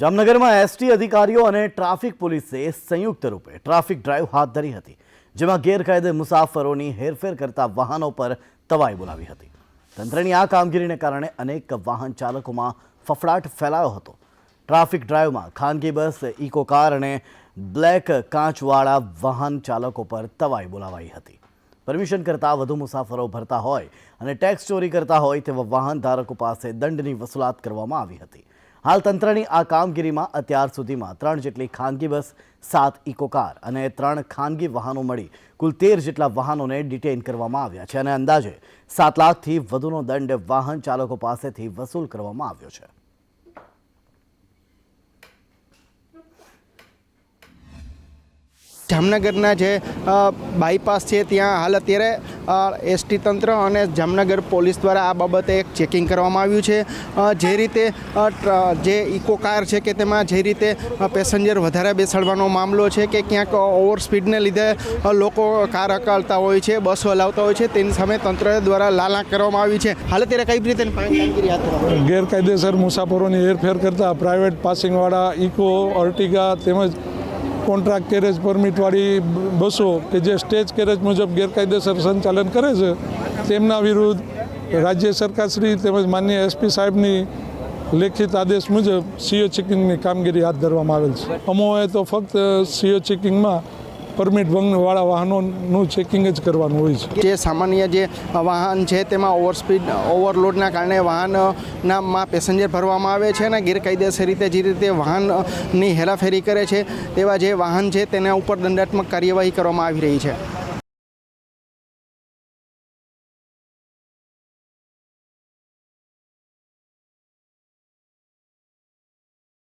જામનગરમાં એસટી અધિકારીઓ અને ટ્રાફિક પોલીસે સંયુક્ત રૂપે ટ્રાફિક ડ્રાઈવ હાથ ધરી હતી, જેમાં ગેરકાયદે મુસાફરોની હેરફેર કરતા વાહનો પર તવાઈ બોલાવી હતી. તંત્રની આ કામગીરીને કારણે અનેક વાહન ચાલકોમાં ફફડાટ ફેલાયો હતો. ટ્રાફિક ડ્રાઈવમાં ખાનગી બસ, ઇકો કાર અને બ્લેક કાચવાળા વાહન ચાલકો પર તવાઈ બોલાવાઈ હતી. પરમિશન કરતાં વધુ મુસાફરો ભરતા હોય અને ટેક્સ ચોરી કરતા હોય તેવા વાહન ધારકો પાસે દંડની વસૂલાત કરવામાં આવી હતી. હાલ તંત્રની આ કામગીરીમાં અત્યાર સુધીમાં ત્રણ જેટલી ખાનગી બસ, સાત ઇકોકાર અને ત્રણ ખાનગી વાહનો મળી. કુલ તેર જેટલા વાહનોને ડિટેઇન કરવામાં આવ્યા છે અને અંદાજે સાત લાખથી વધુનો દંડ વાહન ચાલકો પાસેથી વસૂલ કરવામાં આવ્યો છે. જામનગરના જે બાયપાસ છે ત્યાં હાલ અત્યારે એસટી તંત્ર અને જામનગર પોલીસ દ્વારા આ બાબતે એક ચેકિંગ કરવામાં આવ્યું છે. જે રીતે જે ઇકો કાર છે કે તેમાં જે રીતે પેસેન્જર વધારે બેસાડવાનો મામલો છે કે ક્યાંક ઓવર સ્પીડને લીધે લોકો કાર હકાળતા હોય છે, બસો હલાવતા હોય છે, તેની સામે તંત્ર દ્વારા લાલાક કરવામાં આવી છે. હાલ અત્યારે કઈ રીતે કામગીરી ગેરકાયદેસર મુસાફરોની હેરફેર કરતા પ્રાઇવેટ પાસિંગવાળા ઇકો, અર્ટિગા તેમજ કોન્ટ્રાક્ટ કેરેજ પરમિટવાળી બસો કે જે સ્ટેજ કેરેજ મુજબ ગેરકાયદેસર સંચાલન કરે છે, તેમના વિરુદ્ધ રાજ્ય સરકારશ્રી તેમજ માન્ય એસપી સાહેબની લેખિત આદેશ મુજબ સીઓ ચેકિંગની કામગીરી હાથ ધરવામાં આવેલ છે. અમોએ તો ફક્ત સીઓ ચેકિંગમાં પરમિટ ભંગવાળા વાહનોનું ચેકિંગ જ કરવાનું હોય છે. જે સામાન્ય જે વાહન છે તેમાં ઓવર સ્પીડ ઓવરલોડના કારણે વાહનનામાં પેસેન્જર ભરવામાં આવે છે અને ગેરકાયદેસર રીતે જે રીતે વાહનની હેરાફેરી કરે છે તેવા જે વાહન છે તેના ઉપર દંડાત્મક કાર્યવાહી કરવામાં આવી રહી છે.